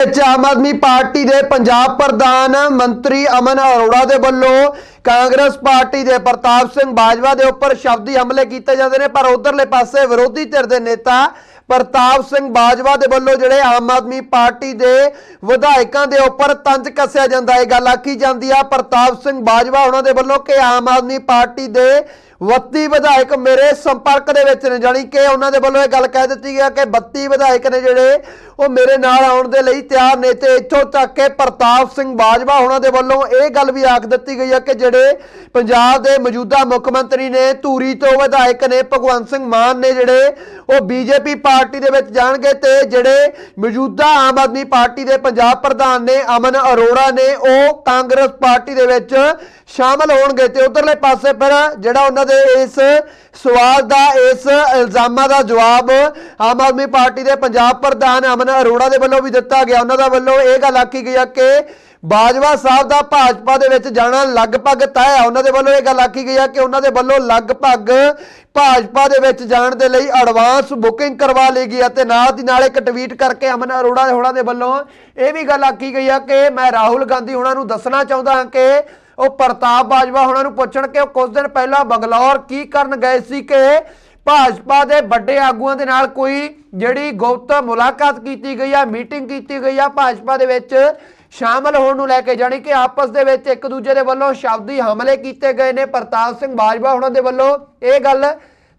ਵਿੱਚ ਆਮ ਆਦਮੀ ਪਾਰਟੀ ਦੇ ਪੰਜਾਬ ਪ੍ਰਧਾਨ ਮੰਤਰੀ ਅਮਨ ਅਰੋੜਾ ਦੇ ਵੱਲੋਂ ਕਾਂਗਰਸ ਪਾਰਟੀ ਦੇ ਪ੍ਰਤਾਪ ਸਿੰਘ ਬਾਜਵਾ ਦੇ ਉੱਪਰ ਸ਼ਬਦੀ ਹਮਲੇ ਕੀਤੇ ਜਾਂਦੇ ਨੇ, ਪਰ ਉਧਰਲੇ ਪਾਸੇ ਵਿਰੋਧੀ ਧਿਰ ਦੇ ਨੇਤਾ ਪ੍ਰਤਾਪ ਸਿੰਘ ਬਾਜਵਾ ਦੇ ਵੱਲੋਂ ਜਿਹੜੇ ਆਮ ਆਦਮੀ ਪਾਰਟੀ ਦੇ ਵਿਧਾਇਕਾਂ ਦੇ ਉੱਪਰ ਤੰਜ ਕੱਸਿਆ ਜਾਂਦਾ ਇਹ ਗੱਲ ਆਖੀ ਜਾਂਦੀ ਆ, ਪ੍ਰਤਾਪ ਸਿੰਘ ਬਾਜਵਾ ਉਹਨਾਂ ਦੇ ਵੱਲੋਂ ਕਿ ਆਮ ਆਦਮੀ ਪਾਰਟੀ ਦੇ 32 ਵਿਧਾਇਕ ਮੇਰੇ ਸੰਪਰਕ ਦੇ ਵਿੱਚ ਨੇ, ਜਾਣੀ ਕਿ ਉਹਨਾਂ ਦੇ ਵੱਲੋਂ ਇਹ ਗੱਲ ਕਹਿ ਦਿੱਤੀ ਗਿਆ ਕਿ 32 ਵਿਧਾਇਕ ਨੇ ਜਿਹੜੇ, ਉਹ ਮੇਰੇ ਨਾਲ ਆਉਣ ਦੇ ਲਈ ਤਿਆਰ ਨੇ ਤੇ ਇੱਥੋਂ ਤੱਕ ਕਿ ਪ੍ਰਤਾਪ ਸਿੰਘ ਬਾਜਵਾ ਉਹਨਾਂ ਦੇ ਵੱਲੋਂ ਇਹ ਗੱਲ ਵੀ ਆਖ ਦਿੱਤੀ ਗਈ ਹੈ ਕਿ ਜਿਹੜੇ ਪੰਜਾਬ ਦੇ ਮੌਜੂਦਾ ਮੁੱਖ ਮੰਤਰੀ ਨੇ, ਧੂਰੀ ਤੋਂ ਵਿਧਾਇਕ ਨੇ, ਭਗਵੰਤ ਸਿੰਘ ਮਾਨ ਨੇ ਜਿਹੜੇ, ਉਹ ਬੀਜੇਪੀ ਪਾਰਟੀ ਦੇ ਵਿੱਚ ਜਾਣਗੇ ਤੇ ਜਿਹੜੇ ਮੌਜੂਦਾ ਆਮ ਆਦਮੀ ਪਾਰਟੀ ਦੇ ਪੰਜਾਬ ਪ੍ਰਧਾਨ ਨੇ, ਅਮਨ ਅਰੋੜਾ ਨੇ, ਉਹ ਕਾਂਗਰਸ ਪਾਰਟੀ ਦੇ ਵਿੱਚ ਸ਼ਾਮਲ ਹੋਣਗੇ ਤੇ ਉਧਰਲੇ ਪਾਸੇ ਫਿਰ ਜਿਹੜਾ ਉਹਨਾਂ ਦੇ ਇਸ ਸਵਾਲ ਦਾ, ਇਸ ਇਲਜ਼ਾਮਾਂ ਦਾ ਜਵਾਬ ਆਮ ਆਦਮੀ ਪਾਰਟੀ ਦੇ ਪੰਜਾਬ ਪ੍ਰਧਾਨ ਅਮਨ ਅਰੋੜਾ ਦੇ ਵੱਲੋਂ ਵੀ ਦਿੱਤਾ ਗਿਆ। ਉਹਨਾਂ ਦਾ ਵੱਲੋਂ ਇਹ ਗੱਲ ਆਖੀ ਗਈ ਹੈ ਕਿ ਬਾਜਵਾ ਸਾਹਿਬ ਦਾ ਭਾਜਪਾ ਦੇ ਵਿੱਚ ਜਾਣਾ ਲਗਭਗ ਤੈਅ ਹੈ ਉਹਨਾਂ ਦੇ ਵੱਲੋਂ ਇਹ ਗੱਲ ਆਖੀ ਗਈ ਹੈ ਕਿ ਉਹਨਾਂ ਦੇ ਵੱਲੋਂ ਲਗਭਗ ਭਾਜਪਾ ਦੇ ਵਿੱਚ ਜਾਣ ਦੇ ਲਈ ਐਡਵਾਂਸ ਬੁਕਿੰਗ ਕਰਵਾ ਲਈ ਗਈ ਹੈ ਤੇ ਨਾਲ ਦੀ ਨਾਲ ਇੱਕ ਟਵੀਟ ਕਰਕੇ ਅਮਨ ਅਰੋੜਾ ਹੋਣਾ ਦੇ ਵੱਲੋਂ ਇਹ ਵੀ ਗੱਲ ਆਖੀ ਗਈ ਹੈ ਕਿ ਮੈਂ ਰਾਹੁਲ ਗਾਂਧੀ ਹੋਣਾ ਨੂੰ ਦੱਸਣਾ ਚਾਹੁੰਦਾ ਹਾਂ ਕਿ ਉਹ ਪ੍ਰਤਾਪ ਬਾਜਵਾ ਹੋਣਾ ਨੂੰ ਪੁੱਛਣ ਕਿ ਉਹ ਕੁਝ ਦਿਨ ਪਹਿਲਾਂ ਬੰਗਲੌਰ ਕੀ ਕਰਨ ਗਏ ਸੀ ਕਿ ਭਾਜਪਾ ਦੇ ਵੱਡੇ ਆਗੂਆਂ ਦੇ ਨਾਲ ਕੋਈ ਜਿਹੜੀ ਗੁਪਤ ਮੁਲਾਕਾਤ ਕੀਤੀ ਗਈ ਆ, ਮੀਟਿੰਗ ਕੀਤੀ ਗਈ ਆ, ਭਾਜਪਾ ਦੇ ਵਿੱਚ ਸ਼ਾਮਲ ਹੋਣ ਨੂੰ ਲੈ ਕੇ, ਜਾਣੀ ਕਿ ਆਪਸ ਦੇ ਵਿੱਚ ਇੱਕ ਦੂਜੇ ਦੇ ਵੱਲੋਂ ਸ਼ਬਦੀ ਹਮਲੇ ਕੀਤੇ ਗਏ ਨੇ। ਪ੍ਰਤਾਪ ਸਿੰਘ ਬਾਜਵਾ ਉਹਨਾਂ ਦੇ ਵੱਲੋਂ ਇਹ ਗੱਲ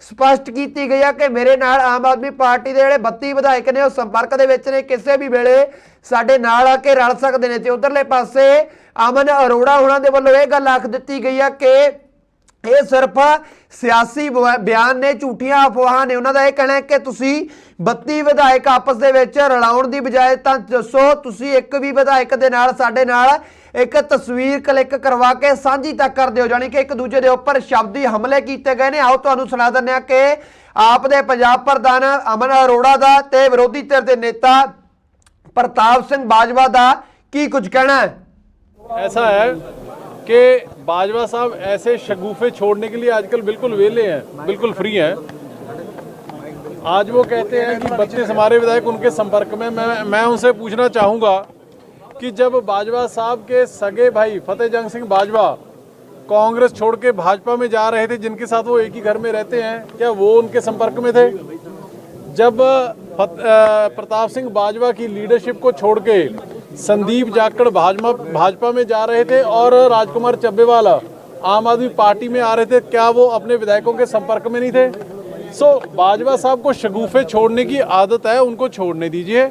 ਸਪਸ਼ਟ ਕੀਤੀ ਗਈ ਆ ਕਿ ਮੇਰੇ ਨਾਲ ਆਮ ਆਦਮੀ ਪਾਰਟੀ ਦੇ ਜਿਹੜੇ 32 ਵਿਧਾਇਕ ਨੇ, ਉਹ ਸੰਪਰਕ ਦੇ ਵਿੱਚ ਨੇ। ਕਿਸੇ ਵੀ ਵੇਲੇ ਸਾਡੇ ਨਾਲ ਆ ਕੇ ਰਲ ਸਕਦੇ ਨੇ ਤੇ ਉਧਰਲੇ ਪਾਸੇ ਅਮਨ ਅਰੋੜਾ ਉਹਨਾਂ ਦੇ ਵੱਲੋਂ ਇਹ ਗੱਲ ਆਖ ਦਿੱਤੀ ਗਈ ਆ ਕਿ ਇਹ ਸਿਰਫ ਸਿਆਸੀ ਬ- ਬਿਆਨ ਨੇ, ਝੂਠੀਆਂ ਅਫਵਾਹਾਂ ਨੇ, ਉਹਨਾਂ ਦਾ ਇਹ ਕਹਿਣਾ ਹੈ ਕਿ ਤੁਸੀਂ 32 ਵਿਧਾਇਕ ਆਪਸ ਦੇ ਵਿੱਚ ਰਲਾਉਣ ਦੀ ਬਜਾਏ ਤਾਂ ਦੱਸੋ, ਤੁਸੀਂ ਇੱਕ ਵੀ ਵਿਧਾਇਕ ਦੇ ਨਾਲ, ਸਾਡੇ ਨਾਲ ਇੱਕ ਤਸਵੀਰ ਕਲਿੱਕ ਕਰਵਾ ਕੇ ਸਾਂਝੀ ਤੱਕ ਕਰ ਦਿਓ, ਜਾਣੀ ਕਿ ਇੱਕ ਦੂਜੇ ਦੇ ਉੱਪਰ ਸ਼ਬਦੀ ਹਮਲੇ ਕੀਤੇ ਗਏ ਨੇ। ਆਓ ਤੁਹਾਨੂੰ ਸੁਣਾ ਦਿੰਦੇ ਹਾਂ ਕਿ ਆਪ ਦੇ ਪੰਜਾਬ ਪ੍ਰਧਾਨ ਅਮਨ ਅਰੋੜਾ ਦਾ ਤੇ ਵਿਰੋਧੀ ਧਿਰ ਦੇ ਨੇਤਾ ਪ੍ਰਤਾਪ ਸਿੰਘ ਬਾਜਵਾ ਦਾ ਕੀ ਕੁਝ ਕਹਿਣਾ ਹੈ? ऐसा है कि बाजवा साहब ऐसे शगुफे छोड़ने के लिए आजकल बिल्कुल वेले हैं, बिल्कुल फ्री हैं। आज वो कहते हैं कि बत्तीस हमारे विधायक उनके संपर्क में, मैं मैं उनसे पूछना चाहूँगा कि जब बाजवा साहब के सगे भाई फतेह जंग सिंह बाजवा कांग्रेस छोड़ के भाजपा में जा रहे थे, जिनके साथ वो एक ही घर में रहते हैं, क्या वो उनके संपर्क में थे? जब प्रताप सिंह बाजवा की लीडरशिप को छोड़ के संदीप जाखड़ भाजपा भाजपा में जा रहे थे और राजकुमार चब्बेवाला आम आदमी पार्टी में आ रहे थे। क्या वो अपने विधायकों के संपर्क में नहीं थे? सो बाजवा साहब को शगुफे छोड़ने की आदत है उनको छोड़ने दीजिए।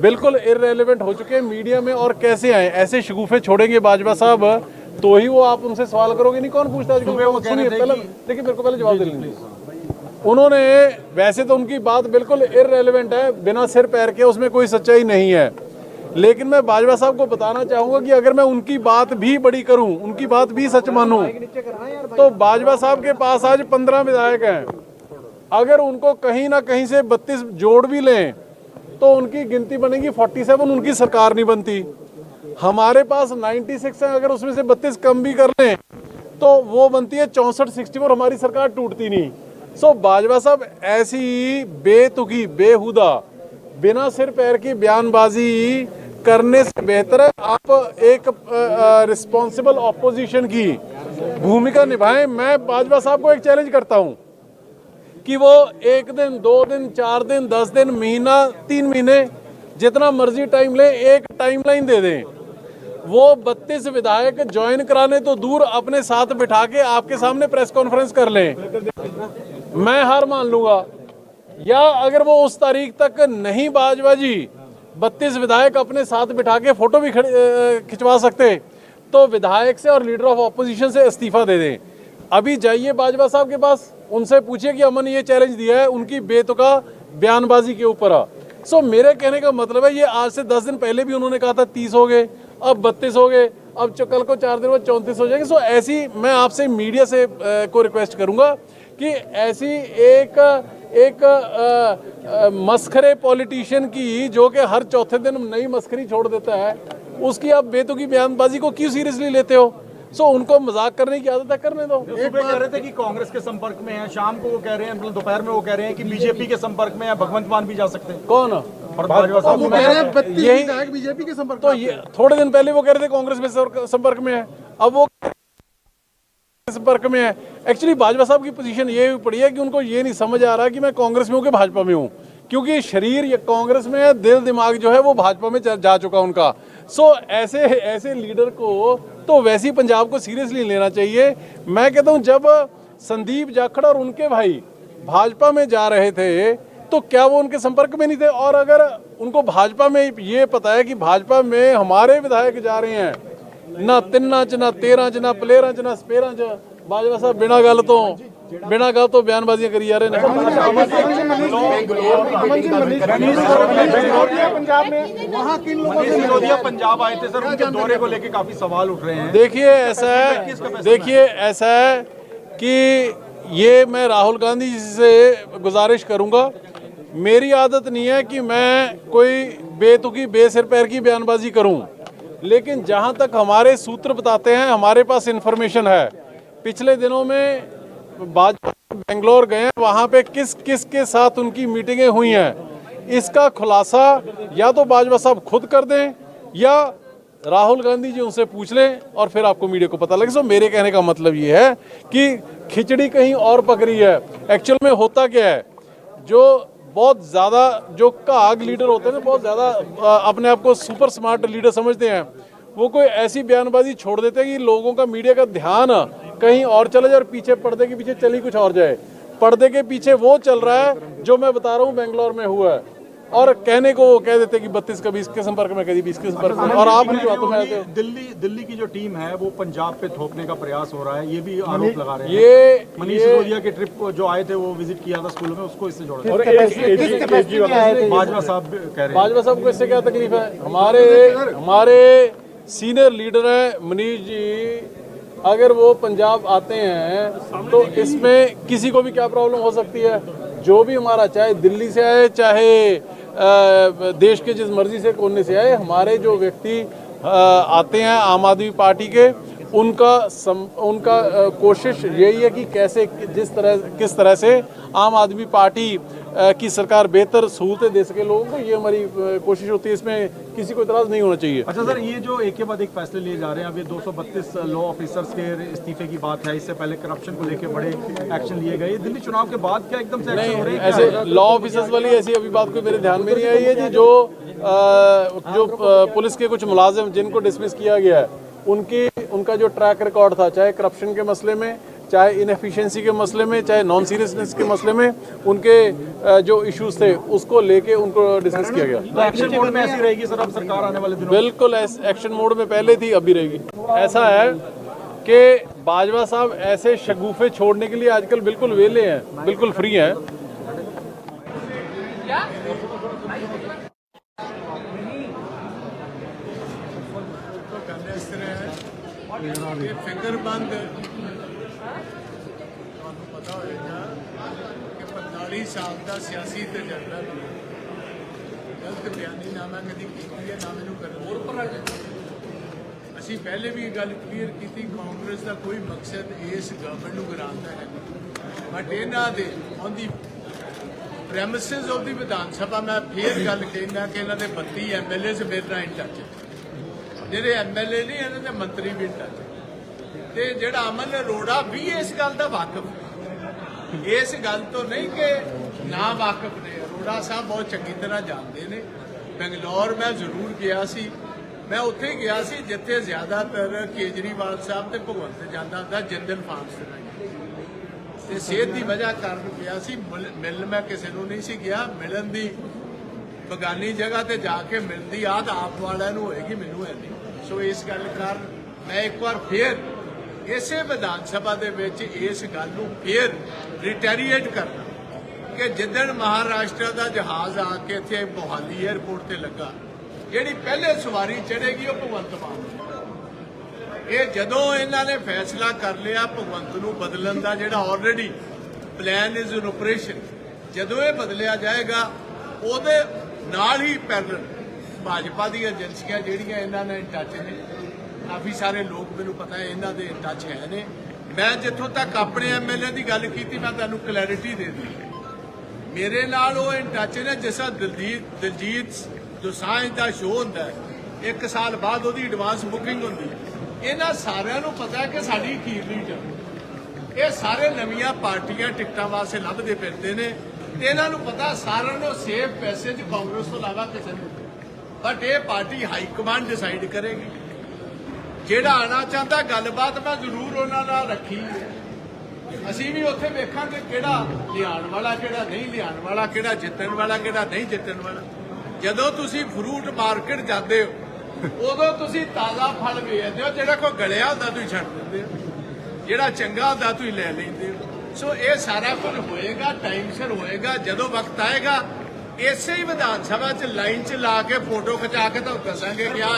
बिल्कुल इरेलीवेंट हो चुके हैं मीडिया में और कैसे आए? ऐसे शगुफे छोड़ेंगे बाजवा साहब? तो ही वो आप उनसे सवाल करोगे? नहीं कौन पूछता है? सुनिए पहले देखिए मेरे को पहले जवाब दे लेंगे उन्होंने वैसे तो उनकी बात बिल्कुल इरेलीवेंट है बिना सिर पैर के उसमें कोई सच्चाई नहीं है। लेकिन मैं बाजवा साहब को बताना चाहूँगा कि अगर मैं उनकी बात भी बड़ी करूँ, उनकी बात भी सच मानूं तो बाजवा साहब के पास आज पंद्रह विधायक हैं। अगर उनको कहीं ना कहीं से बत्तीस जोड़ भी लें तो उनकी गिनती बनेगी फोर्टी सेवन, उनकी सरकार नहीं बनती। हमारे पास 96 है, अगर उसमें से 32 कम भी कर लें तो वो बनती है चौंसठ सिक्सटी हमारी सरकार टूटती नहीं। सो बाजवा साहब, ऐसी बेतुकी, बेहुदा बिना सिर पैर की बयानबाजी करने से बेहतर है। आप एक रिस्पॉन्सिबल ऑपोजिशन की भूमिका निभाएँ। मैं बाजवा साहब को एक चैलेंज करता हूँ कि वो एक दिन, दो दिन, चार दिन, दस दिन, महीना, तीन महीने, जितना मर्ज़ी टाइम ले, एक टाइमलाइन दे दें। वो 32 विधायक ज्वाइन कराने तो दूर अपने साथ बिठा के आपके सामने प्रेस कॉन्फ्रेंस कर लें। मैं हार मान लूँगा। या अगर वो उस तारीख तक नहीं बाजवा जी बत्तीस विधायक अपने साथ बिठा के फ़ोटो भी खिंचवा सकते तो विधायक से और लीडर ऑफ़ ऑपोजिशन से इस्तीफा दे दें। अभी जाइए बाजवा साहब के पास, उनसे पूछिए कि अमन ये चैलेंज दिया है, उनकी बेतुका बयानबाजी के ऊपर सो मेरे कहने का मतलब है, ये आज से दस दिन पहले भी उन्होंने कहा था, तीस हो गए, अब बत्तीस हो गए, अब कल को चार दिन बाद चौंतीस हो जाएँगे। सो ऐसी मैं आपसे मीडिया से को रिक्वेस्ट करूँगा कि ऐसी एक एक मस्खरे पॉलिटिशियन की जो कि हर चौथे दिन नई मस्खरी छोड़ देता है उसकी आप बेतुकी बयानबाजी को क्यों सीरियसली लेते हो? सो so, उनको मज़ाक करने की आदत है करने दो। एक कह रहे थे कि कांग्रेस के संपर्क में है शाम को वो कह रहे हैं मतलब दोपहर में वो कह रहे हैं कि बीजेपी के संपर्क में है भगवंत मान भी जा सकते हैं। कौन? यही- बीजेपी के संपर्क तो ये थोड़े दिन पहले वो कह रहे थे कांग्रेस में संपर्क में है अब वो संपर्क में है। एक्चुअली भाजपा साहब की पोजीशन ये भी पड़ी है कि उनको ये नहीं समझ आ रहा कि मैं कांग्रेस में हूँ कि भाजपा में हूँ। क्योंकि शरीर ये कांग्रेस में है दिल दिमाग जो है वो भाजपा में जा चुका उनका। सो so, ऐसे ऐसे लीडर को तो वैसे ही पंजाब को सीरियसली लेना चाहिए। मैं कहता हूँ जब संदीप जाखड़ और उनके भाई भाजपा में जा रहे थे तो क्या वो उनके संपर्क में नहीं थे? और अगर उनको भाजपा में ये पता है कि भाजपा में हमारे विधायक जा रहे हैं ਨਾ ਤਿੰਨਾਂ ਚ ਨਾ 13 ਚ ਨਾ ਪਲੇਅਰਾਂ ਚ ਨਾ ਸਪੇਅਰਾਂ ਚ ਬਾਜਵਾ ਸਾਹਿਬ ਬਿਨਾਂ ਗੱਲ ਤੋਂ ਬਿਨਾਂ ਗੱਲ ਤੋਂ ਬਿਆਨਬਾਜ਼ੀਆਂ ਕਰੀ ਜਾ ਰਹੇ ਨੇ पंजाब में वहाँ किन लोगों मनीष सिसोदिया पंजाब आए थे सर उनके दौरे को लेके काफी सवाल उठ रहे हैं देखिए ऐसा है देखिए ऐसा है कि ये मैं राहुल गांधी जी से गुजारिश करूंगा मेरी आदत नहीं है कि मैं कोई बेतुकी बेसिर पैर की बयानबाजी करूं लेकिन जहाँ तक हमारे सूत्र बताते हैं, हमारे पास इंफॉर्मेशन है। पिछले दिनों में भाजपा बेंगलोर गए हैं वहाँ पे किस किस के साथ उनकी मीटिंगें हुई हैं? इसका खुलासा या तो बाजवा साहब खुद कर दें, या राहुल गांधी जी उनसे पूछ लें और फिर आपको मीडिया को पता लगे। सो मेरे कहने का मतलब ये है कि खिचड़ी कहीं और पक रही है। एक्चुअल में होता क्या है? जो बहुत ज़्यादा जो काग लीडर होते हैं ना, बहुत ज़्यादा अपने आप को सुपर स्मार्ट लीडर समझते हैं। वो कोई ऐसी बयानबाजी छोड़ देते हैं कि लोगों का मीडिया का ध्यान कहीं और चला जाए और पीछे पर्दे के पीछे चली कुछ और जाए। पर्दे के पीछे वो चल रहा है, जो मैं बता रहा हूँ, बेंगलोर में हुआ है। और कहने को कह देते हैं कि बत्तीस का बीस के संपर्क में कभी बीस के संपर्क में। और आप उनकी बातों में दिल्ली दिल्ली की जो टीम है वो पंजाब पे थोपने का प्रयास हो रहा है ये भी आरोप लगा रहे हैं। ये मनीष सिसोदिया के ट्रिप को जो आए थे वो विज़िट किया था स्कूलों में उसको इससे जोड़ा और बाजवा साहब कह रहे हैं। भाजपा साहब को इससे क्या तकलीफ़ है? हमारे हमारे सीनियर लीडर है मनीष जी। अगर वो पंजाब आते हैं तो इसमें किसी को भी क्या प्रॉब्लम हो सकती है? जो भी हमारा चाहे दिल्ली से आए चाहे देश के जिस मर्जी से कोने से आए हमारे जो व्यक्ति अ, आते हैं आम आदमी पार्टी के उनका सम, उनका अ, कोशिश यही है कि कैसे जिस तरह किस तरह से आम आदमी पार्टी अ, की सरकार बेहतर सहूलतें दे सके लोगों को ये हमारी कोशिश होती है। इसमें किसी को इतराज नहीं होना चाहिए। अच्छा सर ये जो एक के बाद एक फैसले लिए जा रहे हैं अभी 232 लॉ ऑफिसर्स के इस्तीफे की बात है इससे पहले करप्शन को लेकर बड़े एक्शन लिए गए। दिल्ली चुनाव के बाद क्या एकदम से हो रही नहीं ऐसे लॉ ऑफिसर्स वाली ऐसी अभी बात कोई मेरे ध्यान में नहीं आई है जी जो जो पुलिस के कुछ मुलाजिम जिनको डिसमिस किया गया है उनकी उनका जो ट्रैक रिकॉर्ड था चाहे करप्शन के मसले में चाहे इनएफिशिएंसी के मसले में चाहे नॉन सीरियसनेस के मसले में उनके जो इश्यूज़ थे उसको लेके उनको डिसमिस किया गया। तो एक्शन मोड में ऐसी रहेगी सर अब सरकार आने वाले दिनों बिल्कुल एक्शन मोड में पहले थी अभी रहेगी। ऐसा है कि बाजवा साहब ऐसे शगुफे छोड़ने के लिए आजकल बिल्कुल वेले हैं बिल्कुल फ्री हैं। ਹੈ ਕਿ ਫਿਕਰਮੰਦ ਤੁਹਾਨੂੰ ਪਤਾ ਹੋਵੇਗਾ ਕਿ 45 ਸਾਲ ਦਾ ਸਿਆਸੀ ਤਜਰਬਾ ਗਲਤ ਬਿਆਨੀ ਨਾ ਮੈਂ ਕਦੀ ਕੀਤੀ ਹੈ, ਨਾ ਮੈਨੂੰ ਕਰਨ ਹੋਰ ਪਰ ਅਸੀਂ ਪਹਿਲੇ ਵੀ ਇਹ ਗੱਲ ਕਲੀਅਰ ਕੀਤੀ, ਕਾਂਗਰਸ ਦਾ ਕੋਈ ਮਕਸਦ ਇਸ ਗਵਰਨਮੈਂਟ ਨੂੰ ਗਿਰਾਉਣ ਦਾ ਹੈ ਬਟ ਇਹਨਾਂ ਦੇ on the premises of the Vidhan Sabha, ਮੈਂ ਫੇਰ ਗੱਲ ਕਹਿੰਦਾ ਕਿ ਇਹਨਾਂ ਦੇ 32 ਐਮਐਲਏਸ ਮੇਰੇ ਨਾਲ ਇਨ ਟੱਚ ਜਿਹੜੇ ਐਮਐਲਏ ਨਹੀਂ ਇਹਨਾਂ ਦੇ ਮੰਤਰੀ ਵੀ ਟੱਚ ਤੇ ਜਿਹੜਾ ਅਮਨ ਅਰੋੜਾ, ਵੀ ਇਸ ਗੱਲ ਦਾ ਵਾਕਿਫ ਇਸ ਗੱਲ ਤੋਂ ਨਹੀਂ ਕਿ ਨਾ ਵਾਕਿਫ ਨੇ। ਅਰੋੜਾ ਸਾਹਿਬ ਬਹੁਤ ਚੰਗੀ ਤਰ੍ਹਾਂ ਜਾਣਦੇ ਨੇ। ਬੰਗਲੌਰ ਮੈਂ ਜ਼ਰੂਰ ਗਿਆ ਸੀ। ਮੈਂ ਉੱਥੇ ਗਿਆ ਸੀ, ਜਿੱਥੇ ਜ਼ਿਆਦਾਤਰ ਕੇਜਰੀਵਾਲ ਸਾਹਿਬ ਤੇ ਭਗਵੰਤ ਜਾਂਦਾ ਹੁੰਦਾ, ਜਿੰਦਲ ਫਾਰਮਸ ਤੇ ਤੇ ਸਿਹਤ ਦੀ ਵਜ੍ਹਾ ਕਾਰਨ ਗਿਆ ਸੀ। ਮਿਲ- ਮਿਲਣ ਮੈਂ ਕਿਸੇ ਨੂੰ ਨਹੀਂ ਸੀ ਗਿਆ। ਮਿਲਣ ਦੀ ਬਗਾਨੀ ਜਗ੍ਹਾ ਤੇ ਜਾ ਕੇ ਮਿਲਦੀ ਆਦ ਆਪ ਵਾਲਿਆਂ ਨੂੰ ਹੋਏਗੀ, ਮੈਨੂੰ ਹੈ ਨਹੀਂ। ਸੋ ਇਸ ਗੱਲ ਕਾਰਨ ਮੈਂ ਇੱਕ ਵਾਰ ਫੇਰ ਇਸੇ ਵਿਧਾਨ ਸਭਾ ਦੇ ਵਿੱਚ ਇਸ ਗੱਲ ਨੂੰ ਫੇਰ ਰਿਟੈਰੀਏਟ ਕਰਨਾ ਕਿ ਜਿੱਦਣ ਮਹਾਰਾਸ਼ਟਰ ਦਾ ਜਹਾਜ਼ ਆ ਕੇ ਇੱਥੇ ਮੋਹਾਲੀ 에ਅਰਪੋਰਟ ਤੇ ਲੱਗਾ, ਜਿਹੜੀ ਪਹਿਲੇ ਸਵਾਰੀ ਚੜੇਗੀ ਉਹ ਭਗਵੰਤ ਮਾਨ ਇਹ ਜਦੋਂ ਇਹਨਾਂ ਨੇ ਫੈਸਲਾ ਕਰ ਲਿਆ ਭਗਵੰਤ ਨੂੰ ਬਦਲਣ ਦਾ, ਜਿਹੜਾ already plan is in operation ਜਦੋਂ ਇਹ ਬਦਲਿਆ ਜਾਏਗਾ, ਉਹਦੇ ਨਾਲ ਹੀ ਪੈਰਲਲ ਭਾਜਪਾ ਦੀਆਂ ਏਜੰਸੀਆਂ ਜਿਹੜੀਆਂ ਇਹਨਾਂ ਨਾਲ ਟੱਚ ਨੇ, ਕਾਫੀ ਸਾਰੇ ਲੋਕ ਮੈਨੂੰ ਪਤਾ ਹੈ ਇਹਨਾਂ ਦੇ ਟੱਚ ਹੈ ਨੇ। ਮੈਂ ਜਿੱਥੋਂ ਤੱਕ ਆਪਣੇ ਐਮਐਲਏ ਦੀ ਗੱਲ ਕੀਤੀ, ਮੈਂ ਤੁਹਾਨੂੰ ਕਲੈਰਿਟੀ ਦੇ ਦਿੱਤੀ ਮੇਰੇ ਨਾਲ ਉਹ ਇਨ ਟੱਚ ਨੇ, ਜਿਸ ਤਰ੍ਹਾਂ ਦਿਲਜੀਤ ਦਿਲਜੀਤ ਦੋਸਾਂਝ ਦਾ ਸ਼ੋਅ ਹੁੰਦਾ ਹੈ, ਇੱਕ ਸਾਲ ਬਾਅਦ ਉਹਦੀ ਐਡਵਾਂਸ ਬੁਕਿੰਗ ਹੁੰਦੀ ਹੈ। ਇਹਨਾਂ ਸਾਰਿਆਂ ਨੂੰ ਪਤਾ ਹੈ ਕਿ ਸਾਡੀ ਅਖੀਰਲੀ ਟਿਕਟ ਇਹ ਸਾਰੇ ਨਵੀਆਂ ਪਾਰਟੀਆਂ ਟਿਕਟਾਂ ਵਾਸਤੇ ਲੱਭਦੇ ਫਿਰਦੇ ਨੇ। ਇਹਨਾਂ ਨੂੰ ਪਤਾ, ਸਾਰਿਆਂ ਨੂੰ ਸੇਫ ਪੈਸੇ ਚ ਕਾਂਗਰਸ ਤੋਂ ਇਲਾਵਾ ਕਿਸੇ ਨੂੰ ਬਟ ਇਹ ਪਾਰਟੀ ਹਾਈ ਕਮਾਂਡ ਡਿਸਾਈਡ ਕਰੇਗੀ। ਜਿਹੜਾ ਆਣਾ ਚਾਹੁੰਦਾ, ਗੱਲਬਾਤ ਮੈਂ ਜ਼ਰੂਰ ਉਹਨਾਂ ਨਾਲ ਰੱਖੀ। ਅਸੀਂ ਵੀ ਉੱਥੇ ਵੇਖਾਂਗੇ ਕਿਹੜਾ ਲਿਆਉਣ ਵਾਲਾ, ਕਿਹੜਾ ਨਹੀਂ ਲਿਆਉਣ ਵਾਲਾ, ਕਿਹੜਾ ਜਿੱਤਣ ਵਾਲਾ, ਕਿਹੜਾ ਨਹੀਂ ਜਿੱਤਣ ਵਾਲਾ। ਜਦੋਂ ਤੁਸੀਂ ਫਰੂਟ ਮਾਰਕੀਟ ਜਾਂਦੇ ਹੋ, ਉਦੋਂ ਤੁਸੀਂ ਤਾਜ਼ਾ ਫਲ ਵੇਚਦੇ ਹੋ, ਜਿਹੜਾ ਕੋਈ ਗਲਿਆ ਹੁੰਦਾ, ਤੁਸੀਂ ਛੱਡ ਦਿੰਦੇ ਹੋ। ਜਿਹੜਾ ਚੰਗਾ ਹੁੰਦਾ, ਤੁਸੀਂ ਲੈ ਲੈਂਦੇ ਹੋ। ਸੋ ਇਹ ਸਾਰਾ ਕੁਝ ਹੋਏਗਾ ਟਾਈਮ ਸਿਰ ਹੋਏਗਾ ਜਦੋਂ ਵਕਤ ਆਏਗਾ ਇਸੇ ਹੀ ਵਿਧਾਨ ਸਭਾ 'ਚ ਲਾਈਨ 'ਚ ਲਾ ਕੇ ਫੋਟੋ ਖਿਚਾ ਕੇ ਤੁਹਾਨੂੰ ਦੱਸਾਂਗੇ ਕਿ ਆ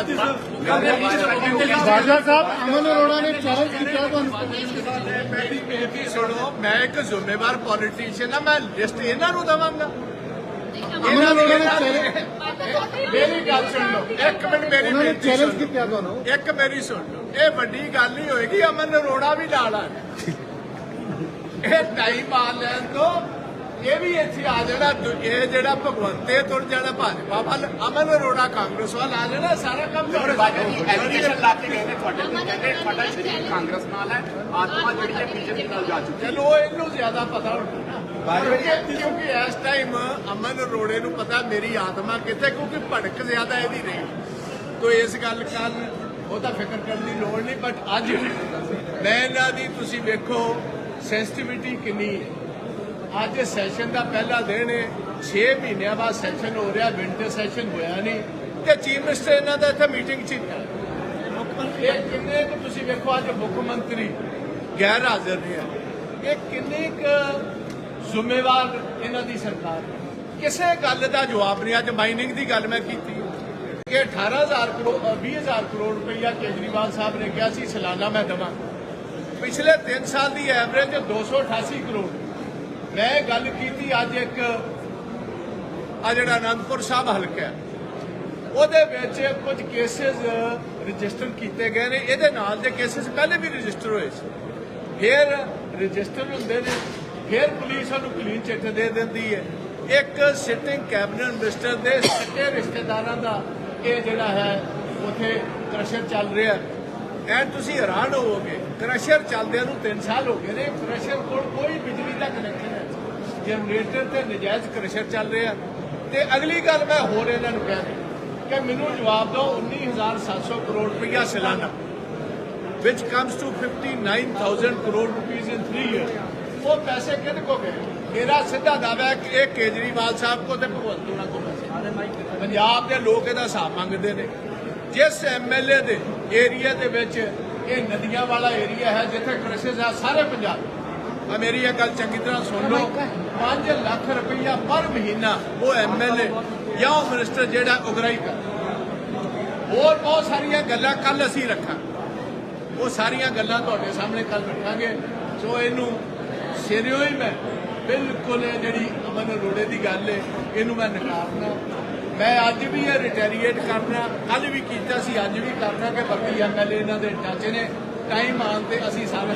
ਬਾਜਵਾ ਸਾਹਿਬ ਅਮਨ ਅਰੋੜਾ ਨੇ ਚੈਲੰਜ ਕੀਤਾ ਤੁਹਾਨੂੰ? ਮੇਰੀ ਬੇਨਤੀ ਸੁਣੋ ਮੈਂ ਇੱਕ ਜ਼ਿੰਮੇਵਾਰ ਪੋਲੀਟੀਸ਼ੀਅਨ ਆ ਮੈਂ ਲਿਸਟ ਇਹਨਾਂ ਨੂੰ ਦਵਾਂਗਾ। ਅਮਨ ਅਰੋੜਾ ਨੇ ਮੇਰੀ ਗੱਲ ਸੁਣ ਲਓ ਇੱਕ ਮਿੰਟ ਮੇਰੀ ਉਹਨਾਂ ਚੈਲੰਜ ਕੀਤਾ ਤੁਹਾਨੂੰ। ਇੱਕ ਮੇਰੀ ਸੁਣ ਲਓ ਇਹ ਵੱਡੀ ਗੱਲ ਨਹੀਂ ਹੋਏਗੀ ਅਮਨ ਅਰੋੜਾ ਵੀ ਨਾਲ ਆ। ਇਹ ਟਾਈਮ ਆ ਲੈਣ ਤੋਂ ਇਹ ਵੀ ਇੱਥੇ ਆ ਜਾਣਾ ਇਹ ਜਿਹੜਾ ਭਗਵੰਤੇ ਤੁਰ ਜਾਣਾ ਭਾਜਪਾ ਵੱਲ। ਅਮਨ ਅਰੋੜਾ ਕਾਂਗਰਸ ਵੱਲ ਆ ਜਾਣਾ ਸਾਰਾ ਕੰਮ ਤੁਹਾਡੇ ਬਾਜਾ ਜੀ ਐਲੀਗੇਸ਼ਨ ਲਾ ਕੇ ਗਏ ਨੇ ਤੁਹਾਡੇ ਤੇ ਕਹਿੰਦੇ ਤੁਹਾਡਾ ਸ਼ਰੀਰ ਕਾਂਗਰਸ ਨਾਲ ਹੈ ਆਤਮਾ ਜਿਹੜੀ ਹੈ ਬੀਜੇਪੀ ਨਾਲ ਜਾ ਚੁੱਕੀ ਚਲੋ ਇਹਨੂੰ ਜ਼ਿਆਦਾ ਪਤਾ ਹੁੰਦਾ ਕਿਉਂਕਿ ਕਿਉਂਕਿ ਇਸ ਟਾਈਮ ਅਮਨ ਅਰੋੜੇ ਨੂੰ ਪਤਾ ਮੇਰੀ ਆਤਮਾ ਕਿੱਥੇ ਕਿਉਂਕਿ ਭੜਕ ਜ਼ਿਆਦਾ ਇਹਦੀ ਰਹੀ ਤੋ ਇਸ ਗੱਲ ਕੱਲ ਉਹਦਾ ਫਿਕਰ ਕਰਨ ਦੀ ਲੋੜ ਨਹੀਂ ਬਟ ਅੱਜ ਮੈਂ ਇਹਨਾਂ ਦੀ ਤੁਸੀਂ ਵੇਖੋ ਸੈਂਸਿਟੀਵਿਟੀ ਕਿੰਨੀ ਹੈ? ਅੱਜ ਸੈਸ਼ਨ ਦਾ ਪਹਿਲਾ ਦਿਨ ਹੈ। 6 ਮਹੀਨਿਆਂ ਬਾਅਦ ਸੈਸ਼ਨ ਹੋ ਰਿਹਾ ਵਿੰਟਰ ਸੈਸ਼ਨ ਹੋਇਆ ਨਹੀਂ। ਤੇ ਚੀਫ ਮਿਨਿਸਟਰ ਇਹਨਾਂ ਦਾ ਇੱਥੇ ਮੀਟਿੰਗ ਚ ਹੀ ਇਹ ਕਿੰਨੇ ਕੁ ਤੁਸੀਂ ਵੇਖੋ ਅੱਜ ਮੁੱਖ ਮੰਤਰੀ ਗੈਰ ਹਾਜ਼ਰ ਨੇ ਆ। ਇਹ ਕਿੰਨੇ ਕੁ ਜ਼ਿੰਮੇਵਾਰ ਇਹਨਾਂ ਦੀ ਸਰਕਾਰ। ਕਿਸੇ ਗੱਲ ਦਾ ਜਵਾਬ ਨਹੀਂ। ਅੱਜ ਮਾਈਨਿੰਗ ਦੀ ਗੱਲ ਮੈਂ ਕੀਤੀ। ਕਿ 18000 ਕਰੋੜ 20000 ਕਰੋੜ ਰੁਪਈਆ ਕੇਜਰੀਵਾਲ ਸਾਹਿਬ ਨੇ ਕਿਹਾ ਸੀ ਸਾਲਾਨਾ ਮੈਂ ਦੇਵਾਂ। ਪਿਛਲੇ 3 ਸਾਲ ਦੀ ਐਵਰੇਜ 288 ਕਰੋੜ। ਮੈਂ ਗੱਲ ਕੀਤੀ ਅੱਜ ਇੱਕ, ਆ ਜਿਹੜਾ ਅਨੰਦਪੁਰ ਸਾਹਿਬ ਹਲਕਾ ਹੈ। ਉਹਦੇ ਵਿੱਚ ਕੁਝ ਕੇਸਿਸ ਰਜਿਸਟਰ ਕੀਤੇ ਗਏ ਨੇ। ਇਹਦੇ ਨਾਲ ਦੇ ਕੇਸਿਸ ਪਹਿਲੇ ਵੀ ਰਜਿਸਟਰ ਹੋਏ ਸੀ। ਫਿਰ ਰਜਿਸਟਰ ਹੁੰਦੇ ਨੇ। ਫਿਰ ਪੁਲਿਸ ਉਹਨੂੰ ਕਲੀਨ ਚਿੱਟ ਦੇ ਦਿੰਦੀ ਹੈ। ਇੱਕ ਸਿਟਿੰਗ ਕੈਬਨਿਟ ਮਿਨਿਸਟਰ ਦੇ ਸੱਚੇ ਰਿਸ਼ਤੇਦਾਰਾਂ ਦਾ ਇਹ ਜਿਹੜਾ ਹੈ, ਉਥੇ ਕ੍ਰਸ਼ਰ ਚੱਲ ਰਿਹਾ। ਐ ਤੁਸੀਂ ਹੈਰਾਨ ਹੋਵੋਗੇ ਕ੍ਰਸ਼ਰ ਚੱਲਦਿਆਂ ਨੂੰ 3 ਸਾਲ ਹੋ ਗਏ ਨੇ। ਕ੍ਰਸ਼ਰ ਕੋਲ ਕੋਈ ਬਿਜਲੀ ਦਾ ਕਨੈਕਸ਼ਨ ਹੈ। ਜਨਰੇਟਰ ਤੇ ਨਜਾਇਜ਼ ਕ੍ਰਸ਼ਰ ਚੱਲ ਰਿਹਾ। ਤੇ ਅਗਲੀ ਗੱਲ ਮੈਂ ਹੋਰ ਇਹਨਾਂ ਨੂੰ ਕਹਿ ਦਿਆਂ ਕਿ ਮੈਨੂੰ ਜਵਾਬ ਦਿਓ 19700 ਕਰੋੜ ਰੁਪਇਆ ਸਾਲਾਨਾ, which comes to 59000 crore rupees in 3 years ਉਹ ਪੈਸੇ ਕਿਹਦੇ ਕੋ ਗਏ? ਮੇਰਾ ਸਿੱਧਾ ਦਾਅਵਾ ਹੈ ਕਿ ਇਹ ਕੇਜਰੀਵਾਲ ਸਾਹਿਬ ਕੋ ਤੇ ਭਗਵੰਤ ਮਾਨ ਕੋ ਪੈਸੇ। ਪੰਜਾਬ ਦੇ ਲੋਕ ਇਹਦਾ ਹਿਸਾਬ ਮੰਗਦੇ ਨੇ। ਜਿਸ ਐਮਐਲਏ ਦੇ ਏਰੀਆ ਦੇ ਵਿੱਚ ਇਹ ਨਦੀਆਂ ਵਾਲਾ ਏਰੀਆ ਹੈ ਜਿੱਥੇ ਕ੍ਰਿਸ਼ਿਸ ਆ ਸਾਰੇ ਪੰਜਾਬ ਆ ਮੇਰੀ ਇਹ ਗੱਲ ਚੰਗੀ ਤਰ੍ਹਾਂ ਸੁਣ ਲਓ। 5 ਲੱਖ ਰੁਪਈਆ ਪਰ ਮਹੀਨਾ ਉਹ ਐਮਐਲਏ ਜਾਂ ਉਹ ਮਿਨਿਸਟਰ ਜਿਹੜਾ ਉਗਰਾਈ ਕਰ। ਹੋਰ ਬਹੁਤ ਸਾਰੀਆਂ ਗੱਲਾਂ ਕੱਲ ਅਸੀਂ ਰੱਖਾਂਗੇ। ਉਹ ਸਾਰੀਆਂ ਗੱਲਾਂ ਤੁਹਾਡੇ ਸਾਹਮਣੇ ਕੱਲ ਰੱਖਾਂਗੇ। ਸੋ ਇਹਨੂੰ ਸਿਰਿਓ ਹੀ ਮੈਂ। ਬਿਲਕੁਲ ਜਿਹੜੀ ਅਮਨ ਅਰੋੜੇ ਦੀ ਗੱਲ ਹੈ ਇਹਨੂੰ ਮੈਂ ਨਕਾਰਨਾ। ਮੈਂ ਅੱਜ ਵੀ ਇਹ ਰਿਟੈਰੀਏਟ ਕਰਨਾ ਕੱਲ ਵੀ ਕੀਤਾ ਸੀ, ਅੱਜ ਵੀ ਕਰਨਾ ਕਿ ਬਾਕੀ ਐਮਐਲਏ ਇਹਨਾਂ ਦੇ ਟੱਚ ਨੇ। ਟਾਈਮ ਆਉਣ ਤੇ ਅਸੀਂ ਸਾਰੇ